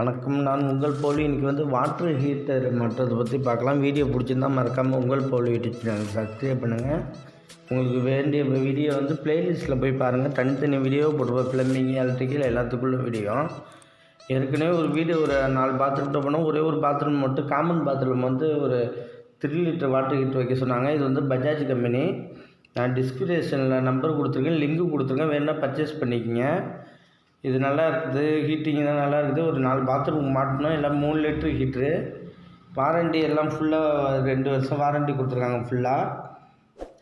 வணக்கம். நான் உங்கள் போலி. இன்றைக்கி வந்து வாட்டர் ஹீட்டர் மாட்டுறதை பற்றி பார்க்கலாம். வீடியோ பிடிச்சிருந்தா மறக்காமல் உங்கள் போலி யூடியூப் சேனல் சப்ஸ்கிரைப் பண்ணுங்கள் உங்களுக்கு வேண்டிய வீடியோ வந்து ப்ளேலிஸ்ட்டில் போய் பாருங்கள் தனித்தனி வீடியோ போட்டுருவோம் ப்ளம்பிங் எலக்ட்ரிக்கல் எல்லாத்துக்குள்ள வீடியோ ஏற்கனவே ஒரு வீடியோ ஒரு நாலு பாத்ரூம்கிட்ட போனால் ஒரே ஒரு பாத்ரூம் மட்டும் காமன் பாத்ரூம் வந்து ஒரு த்ரீ லிட்டர் வாட்டர் ஹீட்டர் வைக்க சொன்னாங்க. இது வந்து பஜாஜ் கம்பெனி. நான் டிஸ்கிரிப்ஷனில் நம்பர் கொடுத்துருக்கேன். லிங்க் கொடுத்துருக்கேன். வேணுன்னா பர்ச்சேஸ் பண்ணிக்கோங்க. இது நல்லா இருக்குது ஹீட்டிங் நல்லா இருக்குது. ஒரு நாலு பாத்ரூம் மாட்டணும். எல்லாம் மூணு லிட்ரு ஹீட்ரு வாரண்டி எல்லாம் ஃபுல்லாக ரெண்டு வருஷம் வாரண்டி கொடுத்துருக்காங்க ஃபுல்லாக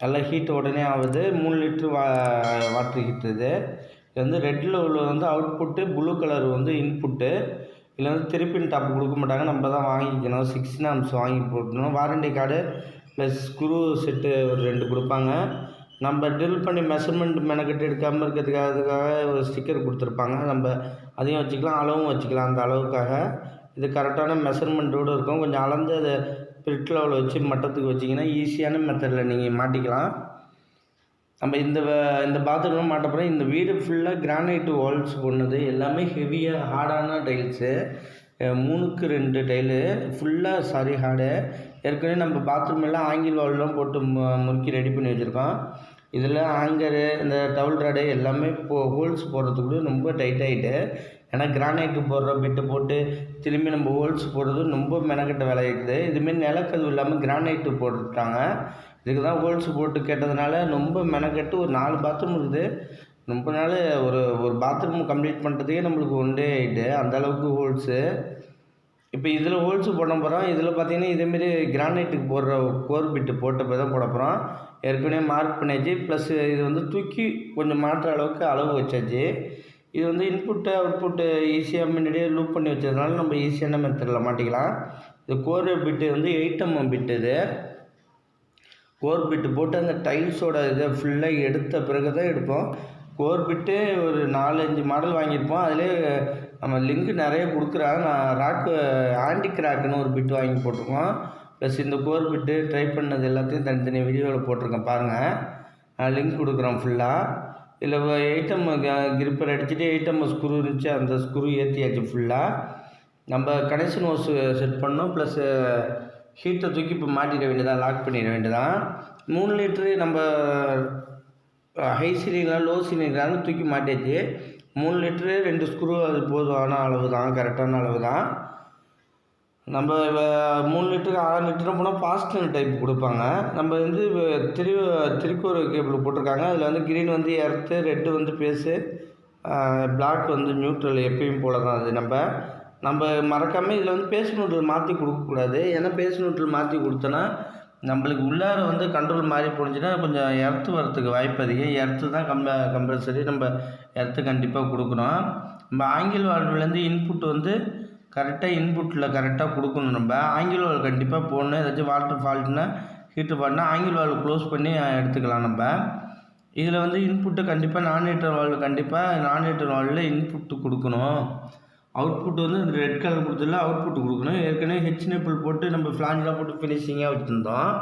நல்லா ஹீட் உடனே ஆகுது. மூணு லிட்ரு வா வாட்ரு ஹீட்ரு இது. இது வந்து ரெட்டில் உள்ள வந்து அவுட்புட்டு ப்ளூ கலர் வந்து இன்புட்டு இதில் வந்து திருப்பின் டாப் கொடுக்க மாட்டாங்க. நம்ம தான் வாங்கிக்கணும். சிக்ஸ் நாம்ஸ் வாங்கி போட்டணும் warranty card plus screw set ஒரு ரெண்டு கொடுப்பாங்க. நம்ம ட்ரில் பண்ணி மெஷர்மெண்ட் மெனக்கெட்டு எடுக்காமல் இருக்கிறதுக்காக அதுக்காக ஒரு ஸ்டிக்கர் கொடுத்துருப்பாங்க. நம்ம அதையும் வச்சுக்கலாம் அளவும் வச்சுக்கலாம். அந்த அளவுக்காக இது கரெக்டான மெஷர்மெண்ட்டோடு இருக்கும். கொஞ்சம் அளந்து அதை பிரிட் லெவலில் வச்சு மட்டத்துக்கு வச்சிங்கன்னா ஈஸியான மெத்தடில் நீங்கள் மாட்டிக்கலாம். நம்ம இந்த வ- இந்த பாத்ரூம் மாட்டப்புறம் இந்த வீடு ஃபுல்லாக கிரானைட் வால்ஸ் போனது எல்லாமே ஹெவியாக ஹார்டான டைல்ஸு மூணுக்கு ரெண்டு டைலு ஃபுல்லாக சாரி ஹார்டு ஏற்கனவே நம்ம பாத்ரூம் எல்லாம் ஆங்கில் வால்லாம் போட்டு மு முறுக்கி ரெடி பண்ணி வச்சுருக்கோம். இதில் ஆங்கரு இந்த டவுல் ராடு எல்லாமே இப்போ ஹோல்ஸ் போடுறதுக்குள்ள ரொம்ப டைட் ஆகிட்டு ஏன்னா கிரானைட்டு போடுற பிட்டு போட்டு திரும்பி நம்ம ஹோல்ஸ் போடுறது ரொம்ப மெனக்கெட்ட வேலை இருக்குது. இதுமாரி நிலக்கதவு இல்லாமல் கிரானைட்டு போட்டுட்டாங்க. இதுக்கு தான் ஹோல்ஸ் போட்டு கேட்டதுனால ரொம்ப மெனக்கெட்டு ஒரு நாலு பாத்ரூம் இருக்குது. ரொம்ப நாள் ஒரு ஒரு பாத்ரூம் கம்ப்ளீட் பண்ணுறதுக்கே நம்மளுக்கு ஒன் டே ஆகிட்டு அந்த அளவுக்கு ஹோல்ஸு இப்போ இதில் ஹோல்ஸு போட போகிறோம் இதில் பார்த்தீங்கன்னா இதேமாரி கிரானைட்டுக்கு போடுற கோர் பிட்டு போட்டப்போ தான் போட போகிறோம் ஏற்கனவே மார்க் பண்ணியாச்சு. ப்ளஸ் இது வந்து தூக்கி கொஞ்சம் மாற்ற அளவுக்கு அளவு வச்சாச்சு. இது வந்து இன்புட்டு அவுட்புட்டு ஈஸியாக முன்னாடியே லூப் பண்ணி வச்சதுனால நம்ம ஈஸியான மெத்தடில் மாட்டிக்கலாம். இது கோர் பிட்டு வந்து எயிட் எம்எம் பிட்டு இது. கோர் பிட்டு போட்டு அந்த டைல்ஸோட இதை ஃபுல்லாக எடுத்த பிறகு தான் எடுப்போம். கோர் பிட்டு ஒரு நாலஞ்சு மாடல் வாங்கியிருப்போம். அதிலே நம்ம லிங்க் நிறைய கொடுக்குறாங்க. நான் ராக்கு ஆன்டி கிராக்குன்னு ஒரு பிட் வாங்கி போட்டிருக்கோம். ப்ளஸ் இந்த கோர் பிட்டு ட்ரை பண்ணது எல்லாத்தையும் தனித்தனி வீடியோவில் போட்டிருக்கேன். பாருங்கள் நான் லிங்க் கொடுக்குறோம் ஃபுல்லாக இதில் எயிட்டம் கிரிப்பர் அடிச்சுட்டு எயிட்டம் ஸ்க்ரூ இருந்துச்சு. அந்த ஸ்க்ரூ ஏற்றியாச்சு ஃபுல்லாக நம்ம கனெக்ஷன் ஓஸு செட் பண்ணோம். ப்ளஸ் ஹீட்டை தூக்கி இப்போ மாட்டிட வேண்டியதான் லாக் பண்ணிட வேண்டியதான் மூணு லிட்ரு நம்ம ஹை சீலிங்லாம் லோ சீலிங்லாம் தூக்கி மாட்டியாச்சு. மூணு லிட்ரு ரெண்டு ஸ்க்ரூ அது போதுமான அளவு தான் கரெக்டான அளவு தான் நம்ம மூணு லிட்டருக்கு ஆறு லிட்டரும் போனால் பாஸ்டன் டைப் கொடுப்பாங்க. நம்ம வந்து திரு திருக்கூர் கேபிள் போட்டிருக்காங்க. அதில் வந்து க்ரீன் வந்து எர்த்து ரெட்டு வந்து பேஸு பிளாக் வந்து நியூட்ரல் எப்பயும் போல தான் அது நம்ம. நம்ம மறக்காமல் இதில் வந்து பேஸ் நியூட்ரல் மாற்றி கொடுக்கக்கூடாது. ஏன்னா பேஸ் நியூட்ரல் மாற்றி கொடுத்தோன்னா நம்மளுக்கு உள்ளார வந்து கண்ட்ரோல் மாறி போணுச்சுன்னா கொஞ்சம் எர்த்து வரத்துக்கு வாய்ப்பு அதிகம். எர்த்து தான் கம்ப கம்பல்சரி நம்ம எர்த்து கண்டிப்பாக கொடுக்கணும். நம்ம ஆங்கில வாழ்வுலேருந்து இன்புட் வந்து கரெக்டாக இன்புட்டில் கரெக்டாக கொடுக்கணும் நம்ம. ஆங்கில வால்வ் கண்டிப்பாக போடணும். ஏதாச்சும் வாட்டர் ஃபால்ட்னா ஹீட்டு பாட்னா ஆங்கில வால் க்ளோஸ் பண்ணி எடுத்துக்கலாம் நம்ம. இதில் வந்து இன்புட்டு கண்டிப்பாக நான் ஹீட்டர் வால்வ் கண்டிப்பாக நான் ஹீட்டர் வால்வில் இன்புட்டு கொடுக்கணும். அவுட்புட் வந்து இந்த ரெட் கலர் கொடுத்ததில்ல அவுட்புட் கொடுக்கணும். ஏற்கனவே ஹெச் நெப்பிள் போட்டு நம்ம ஃப்ளாஞ்செலாம் போட்டு ஃபினிஷிங்காக வச்சுருந்தோம்.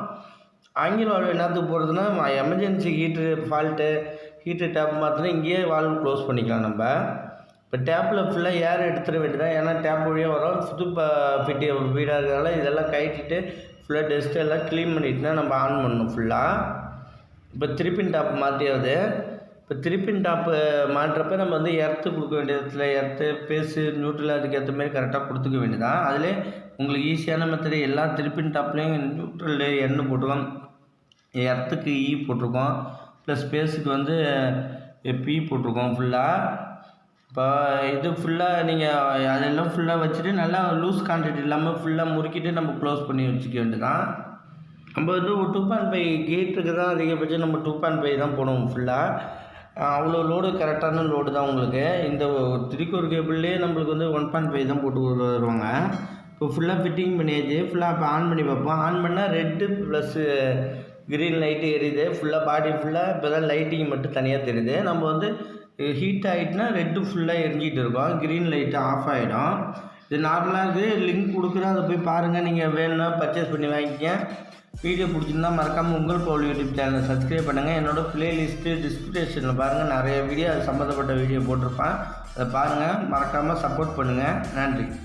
ஆங்கில வால்வ் என்னத்துக்கு போகிறதுனா emergency heater fault heater tap மாற்றினா இங்கேயே வால்வ் க்ளோஸ் பண்ணிக்கலாம் நம்ம. இப்போ டேப்பில் ஃபுல்லாக ஏர் எடுத்துட வேண்டியதான் ஏன்னா டேப் வழியாக வரும். புது ஃபிட்டி வீடாக இருக்கிறதால இதெல்லாம் கட்டிட்டு ஃபுல்லாக டஸ்ட்டு எல்லாம் க்ளீன் பண்ணிட்டு தான் நம்ம ஆன் பண்ணணும் ஃபுல்லாக இப்போ திருப்பின் டாப் மாற்றியாவது இப்போ திருப்பின் டாப்பு மாட்டுறப்ப நம்ம வந்து எர்த்து கொடுக்க வேண்டிய இடத்துல எர்த்து பேஸு நியூட்ரல் அதுக்கு ஏற்ற மாதிரி கரெக்டாக கொடுத்துக்க வேண்டியதான் அதிலே உங்களுக்கு ஈஸியான மெத்தடு எல்லா திருப்பின் டாப்லேயும் நியூட்ரல் எண்ணெய் போட்டுருக்கோம். எர்த்துக்கு ஈ போட்டிருக்கோம். ப்ளஸ் ஸ்பேஸுக்கு வந்து பி போட்டிருக்கோம் ஃபுல்லாக இப்போ இது ஃபுல்லாக நீங்கள் அதெல்லாம் ஃபுல்லாக வச்சுட்டு நல்லா லூஸ் கான்ட்ராக்ட் இல்லாமல் ஃபுல்லாக முறுக்கிட்டு நம்ம க்ளோஸ் பண்ணி வச்சுக்க வேண்டியதான் நம்ம வந்து ஒரு டூ பாயிண்ட் ஃபைவ் கேட்டுக்கு தான் அதிகபட்சம் நம்ம டூ பாயிண்ட் ஃபைவ் தான் போடுவோம் ஃபுல்லாக அவ்வளோ லோடு கரெக்டான லோடு தான் உங்களுக்கு. இந்த திருக்கூர் கேபிள்லேயே நம்மளுக்கு வந்து ஒன் பாயிண்ட் ஃபைவ் தான் போட்டு வருவாங்க. இப்போ ஃபுல்லாக ஃபிட்டிங் பண்ணியாச்சு. ஃபுல்லாக இப்போ ஆன் பண்ணி பார்ப்போம். ஆன் பண்ணால் ரெட்டு ப்ளஸ்ஸு க்ரீன் லைட்டு எரியுது. ஃபுல்லாக பாடி ஃபுல்லாக இப்போ தான் லைட்டிங் மட்டும் தனியாக தெரியுது. நம்ம வந்து ஹீட் ஆகிட்டுனா ரெட்டு ஃபுல்லாக எரிஞ்சிக்கிட்டு இருக்கோம். க்ரீன் லைட்டு ஆஃப் ஆகிடும் இது நார்மலாக இருக்குது லிங்க் கொடுக்குறேன் அதை போய் பாருங்கள் நீங்கள் வேணும்னா பர்ச்சேஸ் பண்ணி வாங்கிக்க வீடியோ பிடிச்சிருந்தா மறக்காமல் உங்கள் பவுல் யூடியூப் சேனலை சப்ஸ்கிரைப் பண்ணுங்கள் என்னோடய ப்ளேலிஸ்ட்டு டிஸ்கிரிப்ஷனில் பாருங்கள் நிறைய வீடியோ அது சம்மந்தப்பட்ட வீடியோ போட்டிருப்பேன். அதை பாருங்கள் மறக்காமல் சப்போர்ட் பண்ணுங்கள் நன்றி.